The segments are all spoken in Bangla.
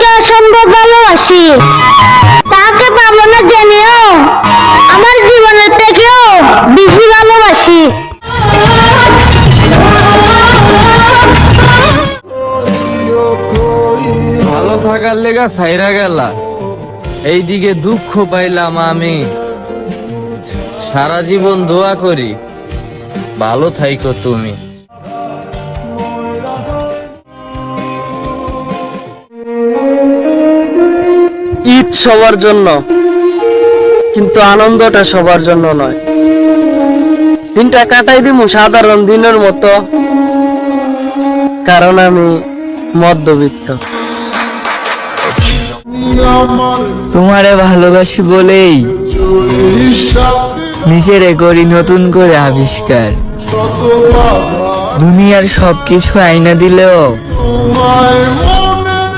জীবনকে অসম্ভব ভালোবাসি, তাকে পাবো না জেনেও, আমার জীবনের থেকেও বেশি ভালোবাসি। ভালো থাকার লেগা সাইরা গেলা। এইদিকে দুঃখ পাইলাম আমি। সারা জীবন দোয়া করি, ভালো থাইকো তুমি। ঈদ সবার জন্য, কিন্তু আনন্দটা সবার জন্য নয়। দিনটা কাটাই দিমু সাধারণ দিনের মতো, কারণ আমি মধ্যবিত্ত। তোমারে ভালোবাসি বলেই নিজেরে করি নতুন করে আবিষ্কার। দুনিয়ার সবকিছু আইনা দিলেও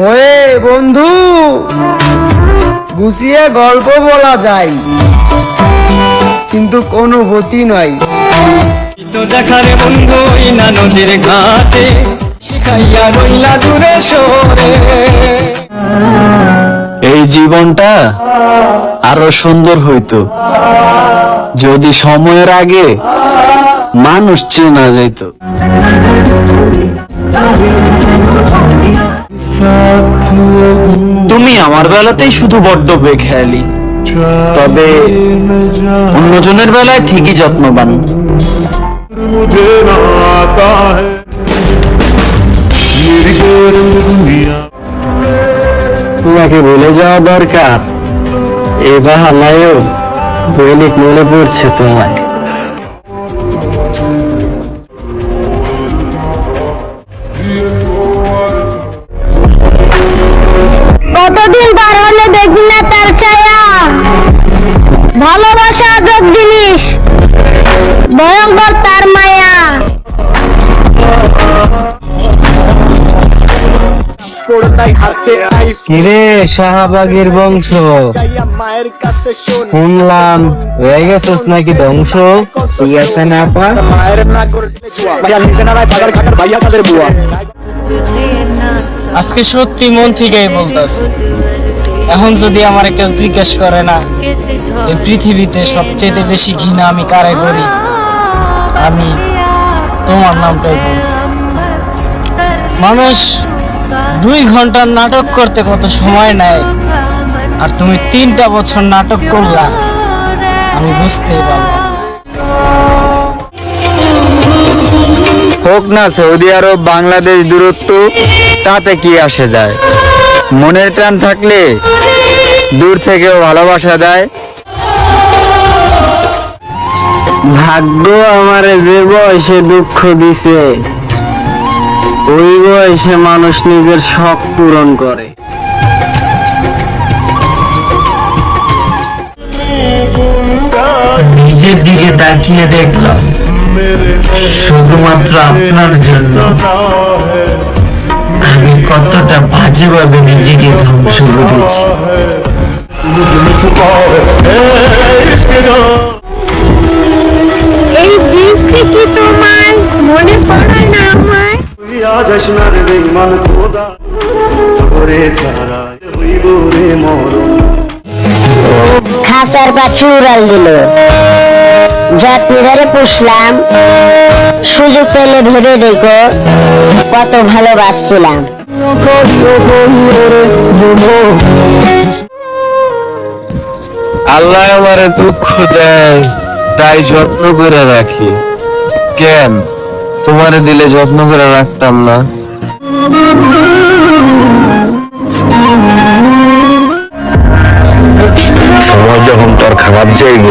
হয়ে বন্ধু গুছিয়ে গল্প বলা যায় কিন্তু কোনো গতি নয়। তো দেখারে বন্ধু না নদীর ঘাটে শিখাইয়া রইলা দূরে সরে। এই জীবনটা আরও সুন্দর হইতো। যদি সময়ের আগে মানুষ চেনা যেত তুমি আমার বেলাতেই শুধু বড্ড বেখেয়ালি। তবে অন্যজনের বেলায় ঠিকই যত্নবান। তোমাকে বলে যাওয়া দরকার। এবার বাহানায়ও দৈনিক মনে পড়ছে তোমায়। ভয়ঙ্কর তার মায়া। কিরে শাহবাগের বংশ? শুনলাম হয়ে গেছিস নাকি ধ্বংস ঠিক আছে না আজকে সত্যি মন থেকেই বলতেছি। এখন যদি আমার কেউ জিজ্ঞেস করে না এই পৃথিবীতে সবচেয়ে বেশি ঘৃণা আমি কারে করি? আমি তোমার নামটাই বলব মানুষ দুই ঘণ্টার নাটক করতে কত সময় নেয়, আর তুমি তিনটা বছর নাটক করলা, আমি বুঝতেই পারলাম। হোক না সৌদি আরব, বাংলাদেশ দূরত্ব, তাতে কি আসে যায়? মনের টান থাকলে দূর থেকেও ভালোবাসা যায় ভাগ্য আমারে যে বয়সে দুঃখ দিছে ওই বয়সে মানুষ নিজের শখ পূরণ করে। নিজের দিকে তাকিয়ে দেখলাম শুধুমাত্র আপনার জন্য। আমি কতটা বাজেভাবে নিজেকে ধ্বংস করেছি। বৃষ্টি কি তোমার মনে পড়ে না আমার আজ আসনার বেইমান খোদা। তোরে ছাড়া হইব রে মরণ। খাসার পাখি উড়াল দিল। যত্নে ধরে পুষলাম। সুযোগ পেলে ভেবে দেখো কত ভালোবাসছিলাম। আল্লাহ আমারে দুঃখ দেয় তাই যত্ন করে রাখি। কেন? তোমারে দিলে যত্ন করে রাখতাম না। সময় যখন তোর খারাপ যাইব